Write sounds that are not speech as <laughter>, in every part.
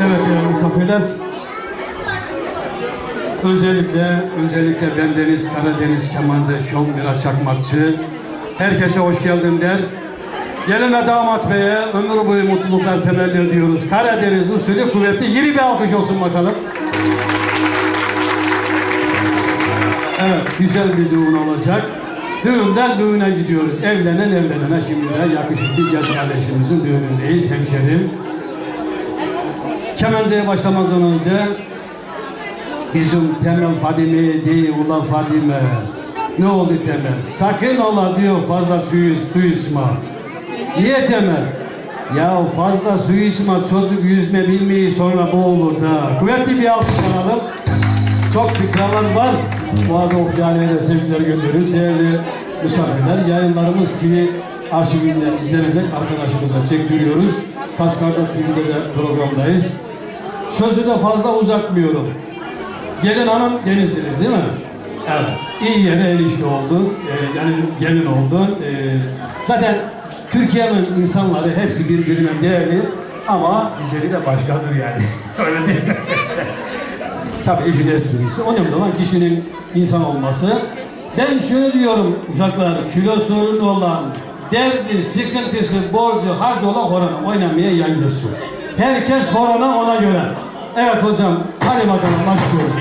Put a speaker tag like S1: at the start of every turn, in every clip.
S1: Evet değerli misafirler. Öncelikle, öncelikle ben Deniz Karadeniz Kemancı Şov Miraç Çakmakçı. Herkese hoş geldin der. Gelin ve damat beye ömür boyu mutluluklar temelli ediyoruz. Karadeniz usulü kuvvetli. Yeni bir alkış olsun bakalım. Evet, güzel bir düğün olacak. Düğünden düğüne gidiyoruz. Evlenen evlenene şimdi de yakışıklı genç kardeşimizin düğünündeyiz hemşerim. Kemence'ye başlamazdan önce bizim Temel Fadime değil ulan Fadime. Ne oldu Temel? Sakın ola diyor fazla suyu, su içme. Niye Temel? Ya fazla su içme çocuk yüzme bilmeyi sonra boğulur da. Kuvvetli bir alkış alalım. Çok fikralar var. Bu arada Okyane'ye de sevgiler gönderiyoruz. Değerli misafirler, yayınlarımız TV arşivinde izlenecek arkadaşımıza çektiriyoruz. Kaskarda TV'de de programdayız. Sözü de fazla uzatmıyorum. Gelin hanım Denizli'dir değil mi? Evet. İyi yere enişte oldun. Ee, yani gelin oldun. Ee, zaten Türkiye'nin insanları hepsi birbirine değerli ama güzeli de başkadır yani. <laughs> Öyle değil mi? <laughs> Tabii işin esprisi. Önemli olan kişinin insan olması. Ben şunu diyorum uşaklar, kilo sorunu olan, derdi, sıkıntısı, borcu, harcı olan horona oynamaya yancısı. Herkes horona ona göre. Evet hocam, hadi bakalım başlıyoruz.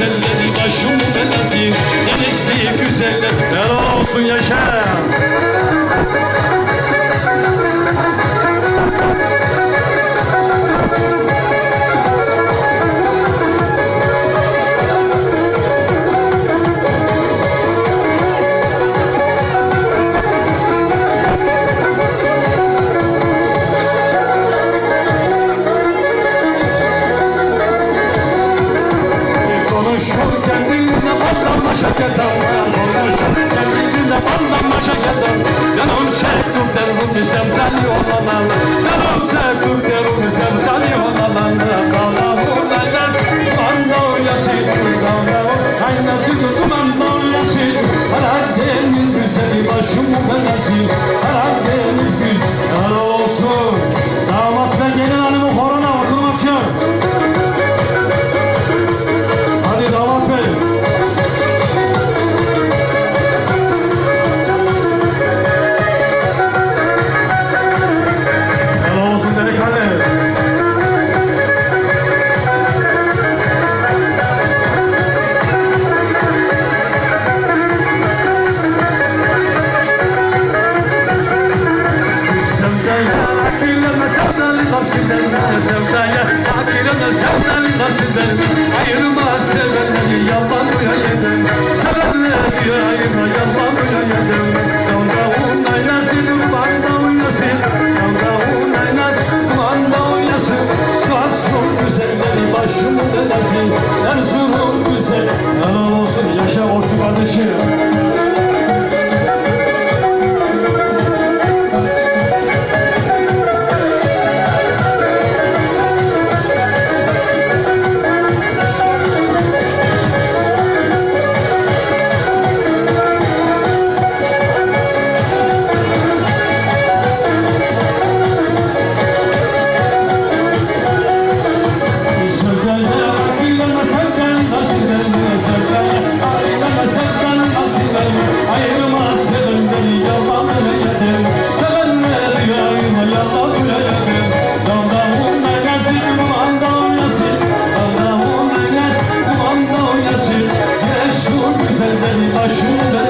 S1: Güzelleri başımın belası Denizli güzeller Helal olsun yaşa derhumi semten yollanan sevdalı tavsiyeler Ayırma sevenleri yalan başımda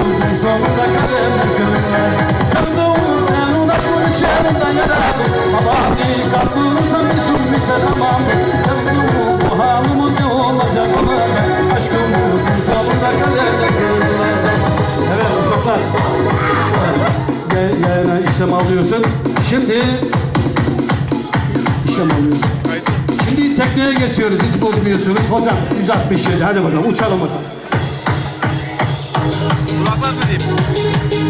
S1: Aşkımızın sonunda kaderler görürler Sevduğum senin aşkın içerimde yaram Baba deli kandırırsan bizim işte tamam Sevduğum bu halimiz ne olacak o halde Aşkımızın sonunda kaderler görürler Evet uşaklar Ye- Yayına işlem alıyorsun. Şimdi işlem alıyorsun. Şimdi tekneye geçiyoruz. Hiç bozmuyorsunuz. Hocam 167. Hadi bakalım uçalım bakalım.
S2: العطلات نجيبو